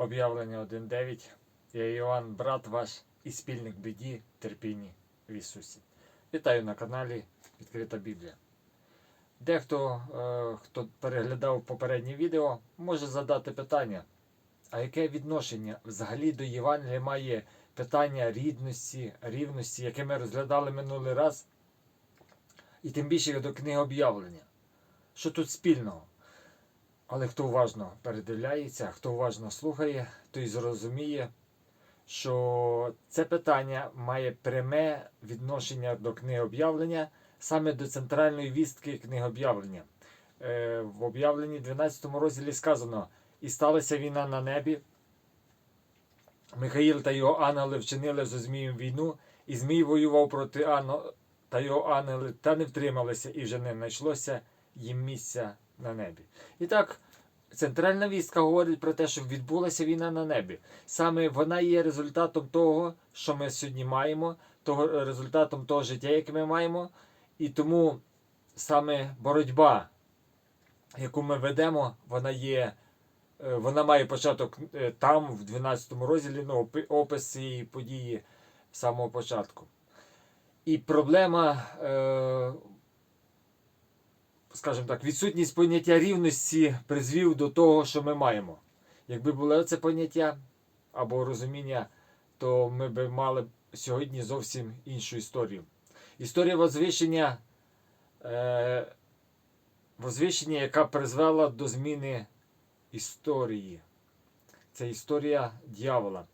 Об'явлення 1.9. Я Іоанн, брат ваш і спільник біді, терпінні в Ісусі. Вітаю на каналі Відкрита Біблія. Дехто, е, хто переглядав попереднє відео, може задати питання, а яке відношення взагалі до Євангелія має питання рідності, рівності, яке ми розглядали минулий раз, і тим більше до книги об'явлення. Що тут спільного? Але хто уважно передивляється, хто уважно слухає, той зрозуміє, що це питання має пряме відношення до книги об'явлення, саме до центральної вістки книги об'явлення. Е, В об'явленні 12 розділі сказано: І сталася війна на небі. Михаїл та його ангели вчинили зо Змієм війну, і Змій воював проти Ано та його ангели, та не втрималися, і вже не знайшлося їм місця на небі. І так, центральна вістка говорить про те, що відбулася війна на небі. Саме вона є результатом того, що ми сьогодні маємо, того, результатом того життя, яке ми маємо. І тому саме боротьба, яку ми ведемо, вона є. е, Вона має початок е, там, в 12 розділі, ну, опи- опис цієї події з самого початку. І проблема, е, скажімо так, відсутність поняття рівності призвів до того, що ми маємо. Якби було це поняття або розуміння, то ми б мали сьогодні зовсім іншу історію. Історія возвищення, е, возвищення, яка призвела до зміни історії. Це історія дьявола.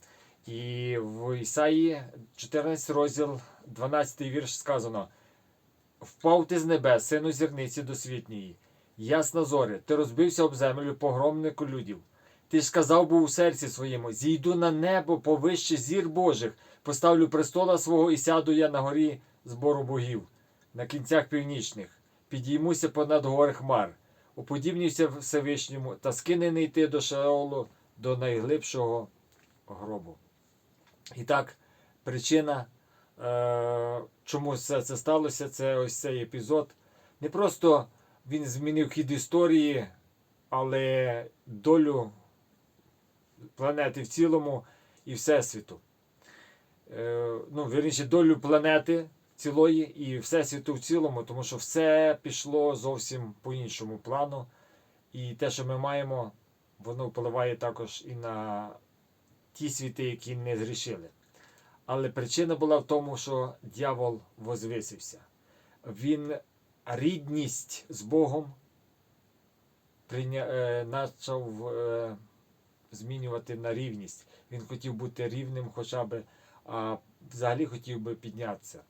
І в Ісаї 14 розділ, 12 вірш сказано: Впав ти з небес, сину зірниці досвітньої, ясна зорі, ти розбився об землю погромнику людів. Ти ж сказав був у серці своєму: зійду на небо повище зір Божих, поставлю престола свого і сяду я на горі збору богів, на кінцях північних, підіймуся понад гори хмар, уподібнюся Всевишньому та скинений ти до Шаолу, до найглибшого гробу. І так, причина, чому все це сталося, це ось цей епізод. Не просто він змінив хід історії, але долю планети в цілому і Всесвіту. Е, ну, вірніше, долю планети цілої і Всесвіту в цілому, тому що все пішло зовсім по іншому плану. І те, що ми маємо, воно впливає також і на ті світи, які не зрішили. Але причина була в тому, що дьявол возвисився. Він рідність з Богом прийня... е, почав е, змінювати на рівність. Він хотів бути рівним хоча б, а взагалі хотів би піднятися.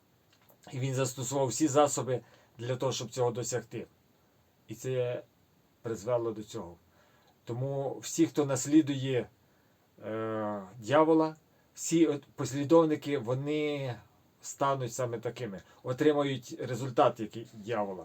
І він застосував всі засоби для того, щоб цього досягти. І це призвело до цього. Тому всі, хто наслідує е, дьявола, всі послідовники вони стануть саме такими, отримають результат, який дьявола.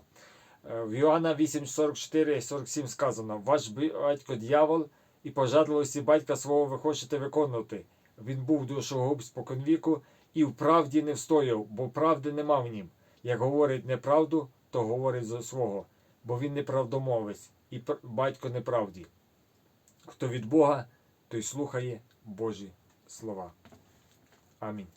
Е, в Йоанна 8, 44 47 сказано: Ваш батько дьявол і пожадливості батька свого ви хочете виконувати. Він був душогуб споконвіку і в правді не встояв, бо правди нема в нім. Як говорить неправду, то говорить зо свого, бо він неправдомовець і батько неправді. Хто від Бога, той слухає Божі слова. Амінь.